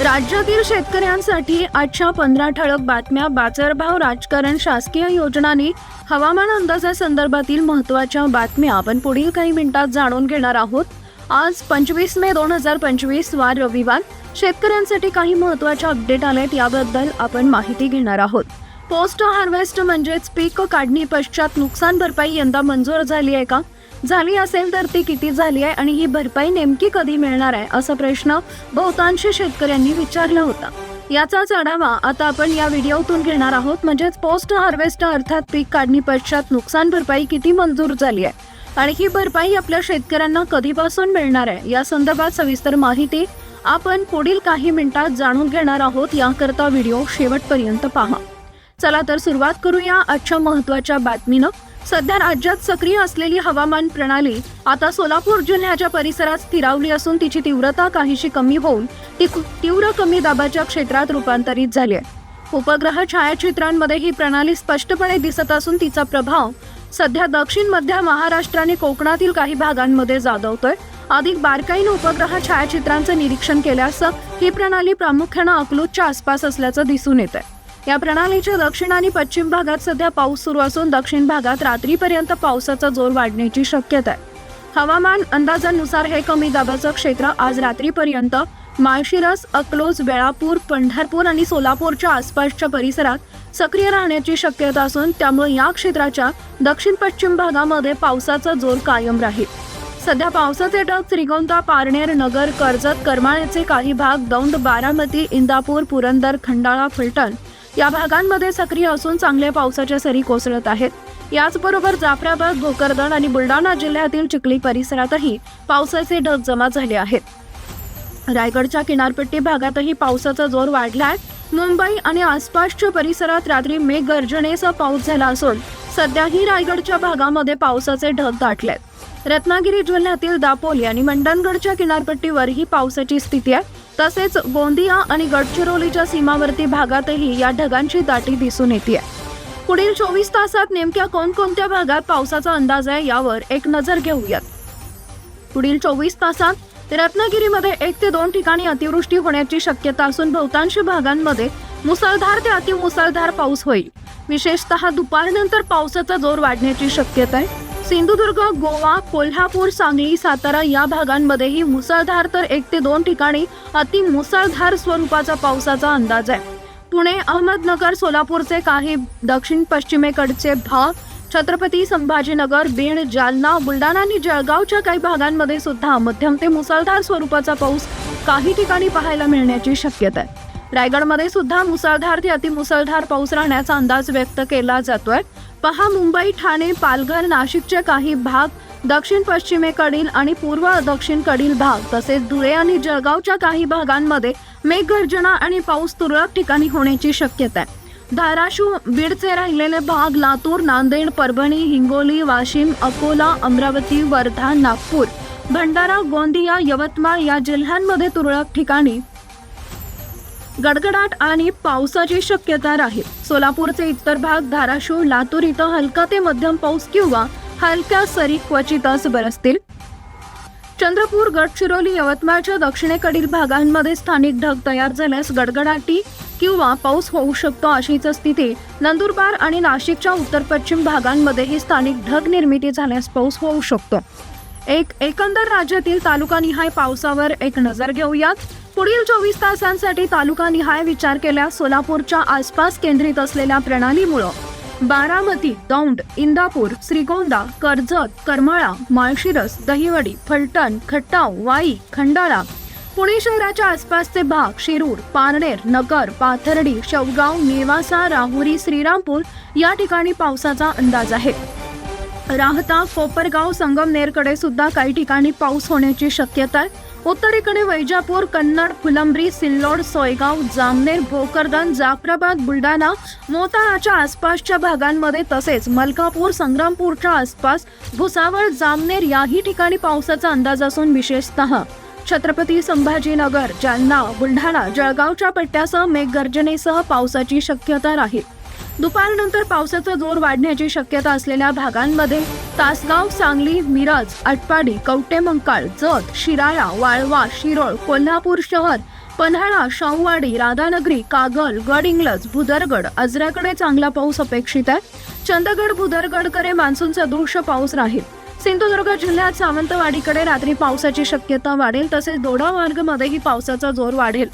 राज्यातील शेतकऱ्यांसाठी आजच्या पंधरा ठळक बातम्या बाजारभाव राजकारण शासकीय योजनांनी हवामान अंदाजासंदर्भातील महत्त्वाच्या बातम्या आपण पुढील काही मिनिटात जाणून घेणार आहोत. आज पंचवीस मे दोन हजार पंचवीस वार रविवार. शेतकऱ्यांसाठी काही महत्त्वाच्या अपडेट आल्यात याबद्दल आपण माहिती घेणार आहोत. पोस्ट हार्वेस्ट म्हणजेच पीक काढणी पश्चात नुकसान भरपाई यंदा मंजूर झाली आहे का? झाली असेल तर ती किती झाली आहे आणि ही भरपाई नेमकी कधी मिळणार आहे असा प्रश्न बहुतांश शेतकऱ्यांनी विचारला होता. याचाच आढावा आता आपण या व्हिडिओतून घेणार आहोत. म्हणजेच पोस्ट हार्वेस्ट अर्थात पीक काढणी पश्चात नुकसान भरपाई किती मंजूर झाली आहे आणि ही भरपाई आपल्या शेतकऱ्यांना कधीपासून मिळणार आहे या संदर्भात सविस्तर माहिती आपण पुढील काही मिनिटात जाणून घेणार आहोत. याकरता व्हिडिओ शेवटपर्यंत पहा. चला तर सुरुवात करूया आजच्या महत्त्वाच्या बातमीनं. सध्या राज्यात सक्रिय असलेली हवामान प्रणाली आता सोलापूर जिल्ह्याच्या परिसरात स्थिरावली असून तिची तीव्रता काहीशी कमी होऊन ती तीव्र कमी दाबाच्या क्षेत्रात रूपांतरित झाली आहे. उपग्रह छायाचित्रांमध्ये ही प्रणाली स्पष्टपणे दिसत असून तिचा प्रभाव सध्या दक्षिण मध्य महाराष्ट्र आणि कोकणातील काही भागांमध्ये जाणवतोय. अधिक बारकाईनं उपग्रह छायाचित्रांचं निरीक्षण केल्यास ही प्रणाली प्रामुख्यानं अकलूजच्या आसपास असल्याचं दिसून येत आहे या प्रणालीच्या दक्षिण आणि पश्चिम भागात सध्या पाऊस सुरू असून दक्षिण भागात रात्रीपर्यंत पावसाचा जोर वाढण्याची शक्यता आहे. हवामान अंदाजानुसार हे कमी दाबाचं क्षेत्र आज रात्रीपर्यंत माळशिरस अकलोज बेळापूर पंढरपूर आणि सोलापूरच्या आसपासच्या परिसरात सक्रिय राहण्याची शक्यता असून त्यामुळे या क्षेत्राच्या दक्षिण पश्चिम भागामध्ये पावसाचा जोर कायम राहील. सध्या पावसाचे ढग श्रीगोंदा पारनेर नगर कर्जत करमाळ्याचे काही भाग दौंड बारामती इंदापूर पुरंदर खंडाळा फलटण या भागांमध्ये सक्रिय असून चांगल्या पावसाच्या सरी कोसळत आहेत. याचबरोबर जाफराबाद भोकरदन आणि बुलढाणा जिल्ह्यातील चिखली परिसरातही पावसाचे ढग जमा झाले आहेत. रायगडच्या किनारपट्टी भागातही पावसाचा जोर वाढला आहे मुंबई आणि आसपासच्या परिसरात रात्री मेघगर्जनेसह पाऊस झाला असून सध्याही रायगडच्या भागामध्ये पावसाचे ढग दाटलेत रत्नागिरी जिल्ह्यातील दापोली आणि मंडणगडच्या किनारपट्टीवरही पावसाची स्थिती आहे. तसेच गोंदिया आणि गडचिरोलीच्या सीमावर्ती भागातही या ढगांची दाटी दिसून येते पुढील चोवीस तासात नेमक्या कोणकोणत्या भागात पावसाचा अंदाज आहे यावर एक नजर घेऊयात. पुढील चोवीस तासात रत्नागिरीमध्ये एक ते दोन ठिकाणी अतिवृष्टी होण्याची शक्यता असून बहुतांश भागांमध्ये मुसळधार ते अतिमुसळधार पाऊस होईल. विशेषतः दुपारनंतर पावसाचा जोर वाढण्याची शक्यता आहे. सिंधुदुर्ग गोवा कोल्हापूर सांगली सातारा या भागांमध्येही मुसळधार तर एक ते दोन ठिकाणी अति मुसळधार स्वरूपाचा पावसाचा अंदाज आहे. पुणे अहमदनगर सोलापूरचे काही दक्षिण पश्चिमेकडचे भाग छत्रपती संभाजीनगर बीड जालना बुलढाणा आणि जळगावच्या काही भागांमध्ये सुद्धा मध्यम ते मुसळधार स्वरूपाचा पाऊस काही ठिकाणी पाहायला मिळण्याची शक्यता आहे. रायगडमध्ये सुद्धा मुसळधार ते अतिमुसळधार पाऊस राहण्याचा अंदाज व्यक्त केला जातोय. पहा मुंबई ठाणे पालघर नाशिकचे काही भाग दक्षिण पश्चिमेकडील आणि पूर्व दक्षिणकडील भाग तसेच धुळे आणि जळगावच्या काही भागांमध्ये मेघगर्जना आणि पाऊस तुरळक ठिकाणी होण्याची शक्यता आहे. धाराशिव बीडचे राहिलेले भाग लातूर नांदेड परभणी हिंगोली वाशिम अकोला अमरावती वर्धा नागपूर भंडारा गोंदिया यवतमाळ या जिल्ह्यांमध्ये तुरळक ठिकाणी गडगडाट आणि पावसाची शक्यता राहील. सोलापूरचे इतर भाग धाराशिव लातूर इथं हलका ते मध्यम पाऊस किंवा हलक्या सरी क्वचितच बरसतील. चंद्रपूर गडचिरोली यवतमाळच्या दक्षिणेकडील भागांमध्ये स्थानिक ढग तयार झाल्यास गडगडाटी किंवा पाऊस होऊ शकतो अशीच स्थिती. नंदुरबार आणि नाशिकच्या उत्तर पश्चिम भागांमध्येही स्थानिक ढग निर्मिती झाल्यास पाऊस होऊ शकतो. एक एकंदर राज्यातील तालुकानिहाय पावसावर एक नजर घेऊयात. पुढील चोवीस तासांसाठी तालुकानिहाय विचार केल्यास सोलापूरच्या आसपास केंद्रित असलेल्या प्रणालीमुळं. बारामती दौंड इंदापूर श्रीगोंदा कर्जत करमाळा माळशिरस दहिवडी फलटण खट्टाव वाई खंडाळा. पुणे शहराच्या आसपासचे भाग शिरूर पारनेर नगर पाथर्डी शेवगाव नेवासा राहुरी श्रीरामपूर या ठिकाणी पावसाचा अंदाज आहे. राहता कोपरगाव संगमनेरकडे सुद्धा काही ठिकाणी पाऊस होण्याची शक्यता आहे. उत्तरेकडे वैजापूर कन्नड फुलंब्री सिल्लोड सोयगाव जामनेर भोकरदन जाफराबाद बुलढाणा मोताळाच्या आसपासच्या भागांमध्ये तसेच मलकापूर संग्रामपूरच्या आसपास भुसावळ जामनेर याही ठिकाणी पावसाचा अंदाज असून विशेषतः छत्रपती संभाजीनगर जालना बुलढाणा जळगावच्या पट्ट्यासह मेघगर्जनेसह पावसाची शक्यता राहील. दुपारनंतर पावसाचा जोर वाढण्याची शक्यता असलेल्या भागांमध्ये तासगाव सांगली मिरज आटपाडी कवटेमंकाळ जत शिराळा वाळवा शिरोळ कोल्हापूर शहर पन्हाळा शाहूवाडी राधानगरी कागल गड इंग्लज भुदरगड आजऱ्याकडे चांगला पाऊस अपेक्षित आहे. चंदगड भुदरगडकडे मान्सून सदृश पाऊस राहील. सिंधुदुर्ग जिल्ह्यात सावंतवाडीकडे रात्री पावसाची शक्यता वाढेल तसेच दोडा मार्गमध्येही पावसाचा जोर वाढेल.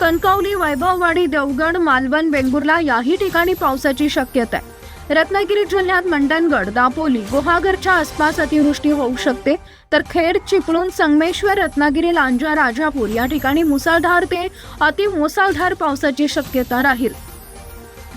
कणकवली वैभववाडी देवगड मालवण वेंगुर्ला याही ठिकाणी पावसाची शक्यता आहे. रत्नागिरी जिल्ह्यात मंडणगड दापोली गुहागरच्या आसपास अतिवृष्टी होऊ शकते. तर खेड चिपळूण संगमेश्वर रत्नागिरी लांजा राजापूर या ठिकाणी मुसळधार ते अति मुसळधार पावसाची शक्यता राहील.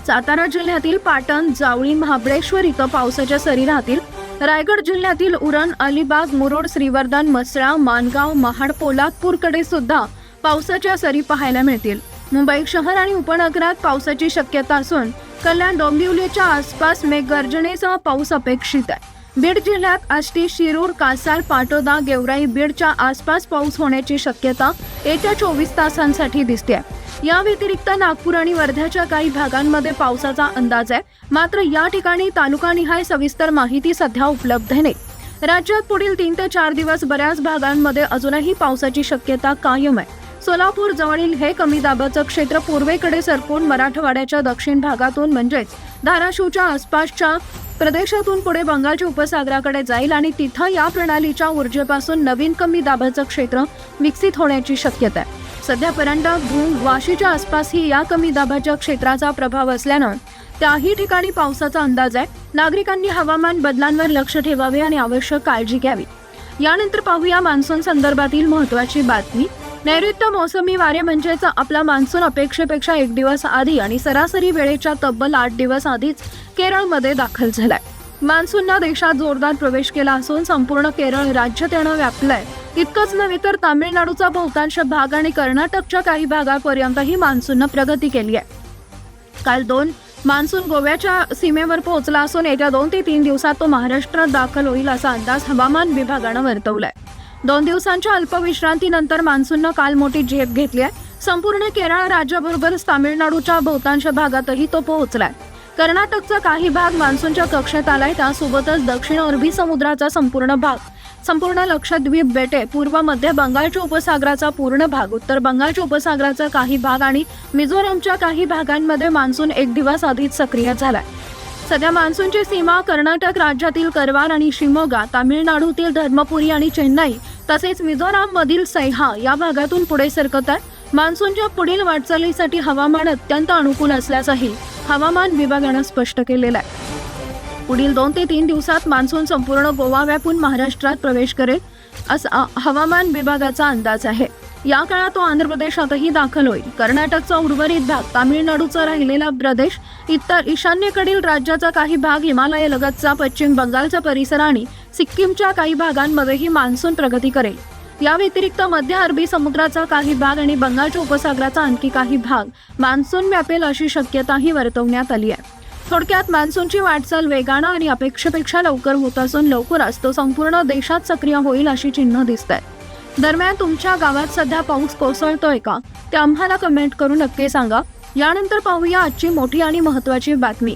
सातारा जिल्ह्यातील पाटण जावळी महाबळेश्वर इथं पावसाच्या सरी राहतील. रायगड जिल्ह्यातील उरण अलिबाग मुरुड श्रीवर्धन मसळा मानगाव महाड पोलादपूरकडे सुद्धा पावसाच्या सरी पाहायला मिळतील. मुंबई शहर आणि उपनगरात पावसाची शक्यता असून कल्याण डोंबिवलीच्या आसपास मेघगर्जनेसह पाऊस अपेक्षित आहे. बीड जिल्ह्यात आष्टी शिरूर कासार पाटोदा गेवराई बीडच्या आसपास पाऊस होण्याची शक्यता येत्या चोवीस तासांसाठी दिसते या व्यतिरिक्त नागपूर आणि वर्ध्याच्या काही भागांमध्ये पावसाचा अंदाज आहे. मात्र या ठिकाणी तालुकानिहाय सविस्तर माहिती सध्या उपलब्ध नाही. राज्यात पुढील तीन ते चार दिवस बऱ्याच भागांमध्ये अजूनही पावसाची शक्यता कायम आहे. सोलापूर जवळील हे कमी दाबाचं क्षेत्र पूर्वेकडे सरकून मराठवाड्याच्या दक्षिण भागातून म्हणजेच धाराशिवच्या आसपासच्या प्रदेशातून पुढे बंगालच्या उपसागराकडे जाईल आणि तिथं या प्रणालीच्या ऊर्जेपासून नवीन कमी दाबाचं क्षेत्र विकसित होण्याची शक्यता आहे. सध्या परंडा भूम वाशीच्या आसपासही या कमी दाबाच्या क्षेत्राचा प्रभाव असल्यानं त्याही ठिकाणी पावसाचा अंदाज आहे. नागरिकांनी हवामान बदलांवर लक्ष ठेवावे आणि आवश्यक काळजी घ्यावी. यानंतर पाहूया मान्सून संदर्भातील महत्वाची बातमी. नैऋत्य मोसमी वारे म्हणजेच आपला मान्सून अपेक्षेपेक्षा एक दिवस आधी आणि सरासरी वेळेच्या तब्बल आठ दिवस आधीच केरळमध्ये दाखल झालाय. मान्सूननं देशात जोरदार प्रवेश केला असून संपूर्ण केरळ राज्य त्यानं व्यापलंय. इतकंच नव्हे तर तामिळनाडूचा बहुतांश भाग आणि कर्नाटकच्या काही भागापर्यंतही मान्सूननं प्रगती केली आहे काल दोन मान्सून गोव्याच्या सीमेवर पोहोचला असून येत्या दोन ते तीन दिवसात तो महाराष्ट्रात दाखल होईल असा अंदाज हवामान विभागानं वर्तवलाय. दोन दिवसांच्या अल्पविश्रांतीनंतर मान्सूननं काल मोठी झेप घेतली आहे. संपूर्ण केरळ राज्याबरोबरच तामिळनाडूच्या बहुतांश भागातही तो पोहोचलाय. कर्नाटकचा काही भाग मान्सूनच्या कक्षेत आलाय. त्यासोबतच दक्षिण अरबी समुद्राचा संपूर्ण भाग संपूर्ण लक्षद्वीप बेटे पूर्व मध्य बंगालच्या उपसागराचा पूर्ण भाग उत्तर बंगालच्या उपसागराचा काही भाग आणि मिझोरमच्या काही भागांमध्ये मान्सून एक दिवस आधीच सक्रिय झालाय. सध्या मान्सूनची सीमा कर्नाटक राज्यातील करवार आणि शिमोगा तामिळनाडूतील धर्मपुरी आणि चेन्नई तसेच मिझोराममधील सैहा या भागातून पुढे सरकत आहे मान्सूनच्या पुढील वाटचालीसाठी हवामान अत्यंत अनुकूल असल्याचंही हवामान विभागानं स्पष्ट केलेलं आहे. पुढील दोन ते तीन दिवसात मान्सून संपूर्ण गोवा व्यापून महाराष्ट्रात प्रवेश करेल असा हवामान विभागाचा अंदाज आहे. या काळात तो आंध्र प्रदेशातही दाखल होईल. कर्नाटकचा उर्वरित भाग तामिळनाडूचा राहिलेला प्रदेश इतर ईशान्येकडील राज्याचा काही भाग हिमालयालगतचा पश्चिम बंगालचा परिसर आणि सिक्कीमच्या काही भागांमध्येही मान्सून प्रगती करेल. या व्यतिरिक्त मध्य अरबी समुद्राचा काही भाग आणि बंगालच्या उपसागराचा आणखी काही भाग मान्सून व्यापेल अशी शक्यताही वर्तवण्यात आली आहे. थोडक्यात मान्सूनची वाटचाल वेगानं आणि अपेक्षेपेक्षा लवकर होत असून लवकरच तो संपूर्ण देशात सक्रिय होईल अशी चिन्ह दिसत आहेत दरम्यान तुमच्या गावात सध्या पाऊस कोसळतोय का? ते आम्हाला कमेंट करून नक्की सांगा. यानंतर पाहूया आजची मोठी आणि महत्वाची बातमी.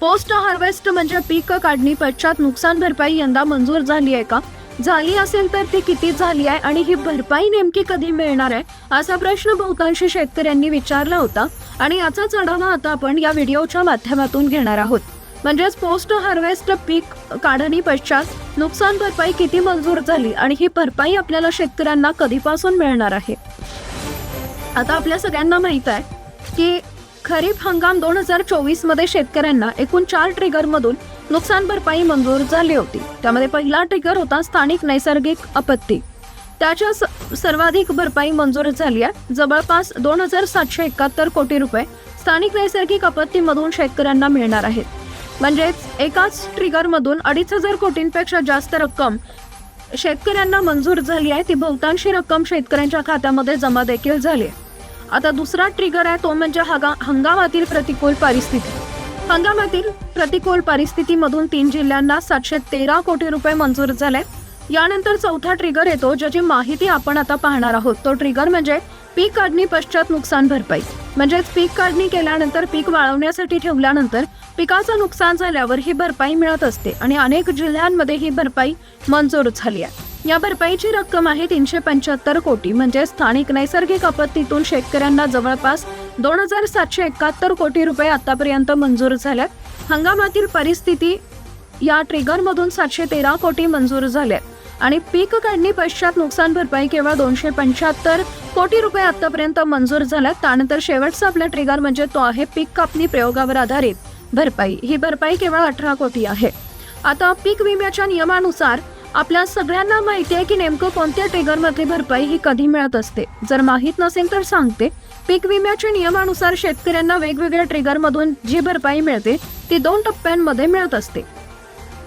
पोस्ट हार्वेस्ट म्हणजे पीक काढणी पश्चात नुकसान भरपाई यंदा मंजूर झाली आहे का? झाली असेल तर ती किती झाली आहे आणि ही भरपाई नेमकी कधी मिळणार आहे? असा प्रश्न बहुतांशी शेतकऱ्यांनी विचारला होता. आणि याचाच आढावा आता आपण या व्हिडिओच्या माध्यमातून घेणार आहोत. म्हणजेच पोस्ट हार्वेस्ट पीक काढणी पश्चात नुकसान भरपाई किती मंजूर झाली आणि ही भरपाई आपल्याला शेतकऱ्यांना कधीपासून मिळणार आहे? आता आपल्या सगळ्यांना माहीत आहे की खरीप हंगाम दोन हजार चोवीसमध्ये शेतकऱ्यांना एकूण चार ट्रिगरमधून नुकसान भरपाई मंजूर झाली होती. त्यामध्ये पहिला ट्रिगर होता स्थानिक नैसर्गिक आपत्ती. त्याच्या स- सर्वाधिक भरपाई मंजूर झाली आहे. जवळपास दोन हजार सातशे एकाहत्तर कोटी रुपये स्थानिक नैसर्गिक आपत्तीमधून शेतकऱ्यांना मिळणार आहेत. म्हणजेच एकाच ट्रिगरमधून अडीच हजार कोटींपेक्षा जास्त रक्कम शेतकऱ्यांना मंजूर झाली आहे. ती बहुतांशी रक्कम शेतकऱ्यांच्या खात्यामध्ये जमा देखील झाली आहे. आता दुसरा ट्रिगर आहे तो म्हणजे हगा हंगामातील प्रतिकूल परिस्थिती. हंगामातील प्रतिकूल परिस्थितीमधून तीन जिल्ह्यांना सातशे तेरा कोटी रुपये मंजूर झाले. यानंतर चौथा ट्रिगर येतो ज्याची माहिती आपण आता पाहणार आहोत. तो ट्रिगर म्हणजे पीक काढणी पश्चात नुकसान भरपाई. म्हणजेच पीक काढणी केल्यानंतर पीक वाळवण्यासाठी ठेवल्यानंतर पिकाचं नुकसान झाल्यावर ही भरपाई मिळत असते आणि अनेक जिल्ह्यांमध्ये ही भरपाई मंजूर झाली आहे. या भरपाईची रक्कम आहे तीनशे पंच्याहत्तर कोटी. म्हणजे स्थानिक नैसर्गिक आपत्तीतून शेतकऱ्यांना जवळपास दोन हजार सातशे एकाहत्तर कोटी रुपये आतापर्यंत मंजूर झाल्यात हंगामातील परिस्थिती या ट्रिगरमधून सातशे तेरा कोटी मंजूर झाल्यात आणि पीक काढणी पश्चात नुकसान भरपाई केवळ दोनशे पंच्याहत्तर कोटी रुपये आतापर्यंत मंजूर झाल्यात. त्यानंतर शेवटचा आपला ट्रिगर म्हणजे तो आहे पीक कापणी प्रयोगावर आधारित. भरपाई. ही भरपाई केवळ अठरा कोटी आहे. आता पीक विम्याच्या नियमानुसार आपल्या सगळ्यांना माहिती आहे की नेमकं कोणत्या ट्रिगरमध्ये भरपाई ही कधी मिळत असते. जर माहीत नसेल तर सांगते. पीक विम्याच्या नियमानुसार शेतकऱ्यांना वेगवेगळ्या ट्रिगरमधून जी भरपाई मिळते ती दोन टप्प्यांमध्ये मिळत असते.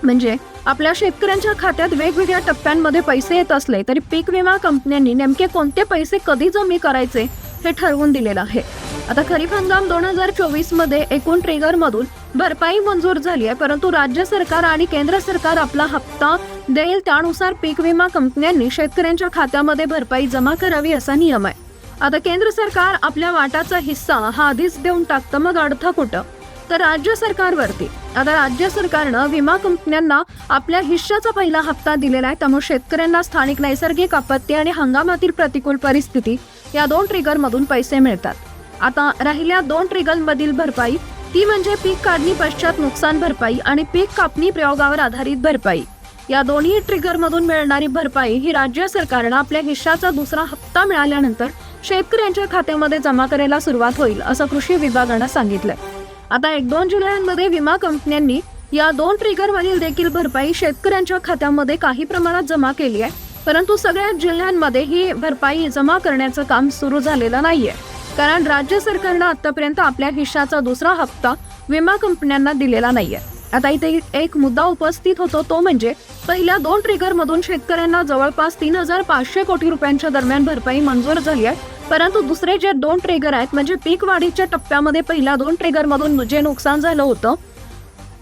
म्हणजे आपल्या शेतकऱ्यांच्या खात्यात वेगवेगळ्या टप्प्यांमध्ये पैसे येत असले तरी पीक विमा कंपन्यांनी नेमके कोणते पैसे कधी जमी करायचे हे ठरवून दिलेलं आहे. आता खरीप हंगाम दोन हजार चोवीसमध्ये एकूण ट्रिगर मधून भरपाई मंजूर झाली आहे परंतु राज्य सरकार आणि केंद्र सरकार आपला हप्ता देईल त्यानुसार पीक विमा कंपन्यांनी शेतकऱ्यांच्या खात्यामध्ये भरपाई जमा करावी असा नियम आहे. आता केंद्र सरकार आपल्या वाटाचा हिस्सा हा आधीच देऊन टाकतं मग अडथं कुठं? तर राज्य सरकारवरती. आता राज्य सरकारनं विमा कंपन्यांना आपल्या हिश्श्याचा पहिला हप्ता दिलेला आहे. त्यामुळे शेतकऱ्यांना स्थानिक नैसर्गिक आपत्ती आणि हंगामातील प्रतिकूल परिस्थिती या दोन ट्रिगरमधून पैसे मिळतात. आता राहिल्या दोन ट्रिगरमधील भरपाई ती म्हणजे पीक काढणी पश्चात नुकसान भरपाई आणि पीक कापणी प्रयोगावर आधारित भरपाई. या दोन्ही ट्रिगरमधून मिळणारी भरपाई ही राज्य सरकारनं आपल्या हिश्श्याचा दुसरा हप्ता मिळाल्यानंतर शेतकऱ्यांच्या खात्यामध्ये जमा करायला सुरुवात होईल असं कृषी विभागानं सांगितलंय. आता एक दोन जुलैमध्ये विमा कंपन्यांनी या दोन ट्रिगरमधील देखील भरपाई शेतकऱ्यांच्या खात्यामध्ये काही प्रमाणात जमा केली आहे. परंतु सगळ्या जिल्ह्यांमध्ये ही भरपाई जमा करण्याचं काम सुरू झालेलं नाहीये. कारण राज्य सरकारनं आतापर्यंत आपल्या हिश्शाचा दुसरा हप्ता विमा कंपन्यांना दिलेला नाहीये. आता इथे एक मुद्दा उपस्थित होतो तो म्हणजे पहिल्या दोन ट्रिगरमधून शेतकऱ्यांना जवळपास तीन हजार पाचशे कोटी रुपयांच्या दरम्यान भरपाई मंजूर झाली आहे. परंतु दुसरे जे दोन ट्रेगर आहेत म्हणजे पीक वाढीच्या टप्प्यामध्ये पहिल्या दोन ट्रेगरमधून जे नुकसान झालं होतं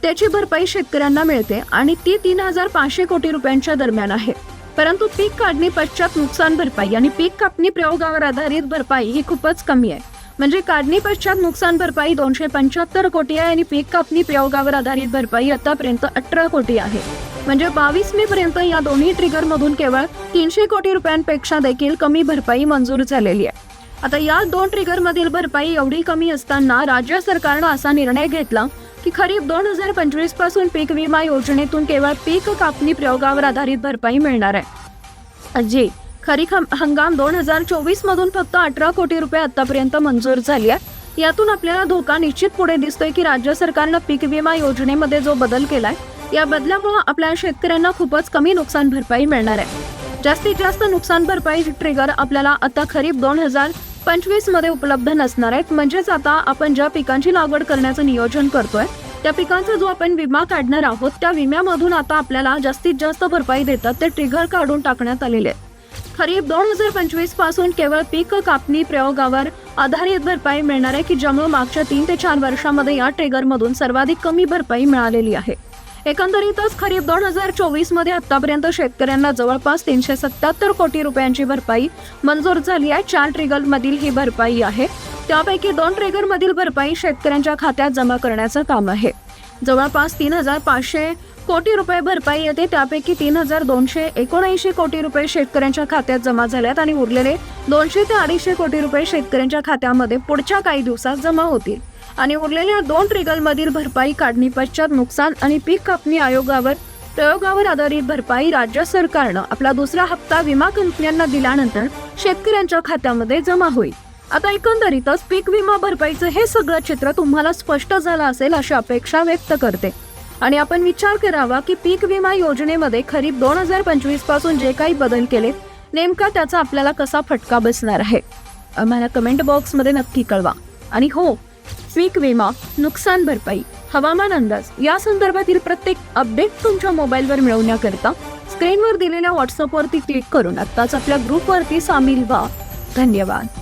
त्याची भरपाई शेतकऱ्यांना मिळते आणि ती तीन हजार पाचशे कोटी रुपयांच्या दरम्यान आहे. परंतु पीक काढणी पश्चात नुकसान भरपाई आणि पीक कापणी प्रयोगावर आधारित भरपाई ही खूपच कमी आहे. म्हणजे काढणी पश्चात नुकसान भरपाई दोनशे पंच्याहत्तर कोटी आहे आणि पीक कापणी प्रयोगावर आधारित भरपाई आतापर्यंत अठरा कोटी आहे. म्हणजे बावीस मे पर्यंत या दोन्ही ट्रिगरमधून केवळ तीनशे कोटी रुपयांपेक्षा देखील कमी भरपाई मंजूर झालेली आहे. आता या दोन ट्रिगरमधील भरपाई एवढी कमी असताना राज्य सरकारनं असा निर्णय घेतला की खरीप दोन हजार पंचवीसपासून पीक विमा योजनेतून केवळ पीक कापणी प्रयोगावर आधारित भरपाई मिळणार आहे. जी खरीप हंगाम दोन हजार चोवीस मधून फक्त अठरा कोटी रुपये आतापर्यंत मंजूर झाली आहे. यातून आपल्याला धोका निश्चित पुढे दिसतोय की राज्य सरकारनं पीक विमा योजनेमध्ये जो बदल केलाय या बदलामुळे आपल्या शेतकऱ्यांना खूपच कमी नुकसान भरपाई मिळणार आहे. जास्तीत जास्त नुकसान भरपाई ट्रिगर आपल्याला आता खरीप दोन हजार पंचवीसमध्ये उपलब्ध नसणार आहेत. म्हणजेच आता आपण ज्या पिकांची लागवड करण्याचं नियोजन करतोय त्या पिकांचा जो आपण विमा काढणार आहोत त्या विम्यामधून आता आपल्याला जास्तीत जास्त भरपाई देतात ते ट्रिगर काढून टाकण्यात आलेले आहेत. खरीप दोन हजार पंचवीसपासून केवळ पीक कापणी प्रयोगावर आधारित भरपाई मिळणार आहे की ज्यामुळे मागच्या तीन ते चार वर्षामध्ये या ट्रिगरमधून सर्वाधिक कमी भरपाई मिळालेली आहे. एकंदरीतच खरीप दोन हजार चोवीसमध्ये आतापर्यंत शेतकऱ्यांना जवळपास तीनशे सत्याहत्तर कोटी रुपयांची भरपाई मंजूर झाली आहे. चार ट्रिगल मधील ही भरपाई आहे. त्यापैकी दोन ट्रिगर मधील भरपाई शेतकऱ्यांच्या खात्यात जमा करण्याचं काम आहे. जवळपास तीन हजार पाचशे कोटी रुपये भरपाई येते. त्यापैकी तीन हजार दोनशे एकोणऐंशी कोटी रुपये शेतकऱ्यांच्या खात्यात जमा झाल्यात आणि उरलेले दोनशे ते अडीचशे कोटी रुपये शेतकऱ्यांच्या खात्यामध्ये पुढच्या काही दिवसात जमा होतील. आणि उरलेल्या दोन ट्रिगलमधील भरपाई काढणी पश्चात नुकसान आणि पीक कापणी आयोगावर प्रयोगावर आधारित भरपाई राज्य सरकारनं आपला दुसरा हप्ता विमा कंपन्यांना दिल्यानंतर शेतकऱ्यांच्या खात्यामध्ये जमा होईल. आता एकंदरीतच पीक विमा भरपाईचं हे सगळं चित्र तुम्हाला स्पष्ट झालं असेल अशी अपेक्षा व्यक्त करते. आणि आपण विचार करावा की पीक विमा योजनेमध्ये खरीप दोन हजार पंचवीसपासून जे काही बदल केले नेमका त्याचा आपल्याला कसा फटका बसणार आहे? आम्हाला कमेंट बॉक्समध्ये नक्की कळवा. आणि हो पीक विमा नुकसान भरपाई हवामान अंदाज या संदर्भातील प्रत्येक अपडेट तुमच्या मोबाईलवर मिळवण्याकरता स्क्रीनवर दिलेल्या व्हॉट्सअपवरती क्लिक करून आत्ताच आपल्या ग्रुपवरती सामील व्हा. धन्यवाद.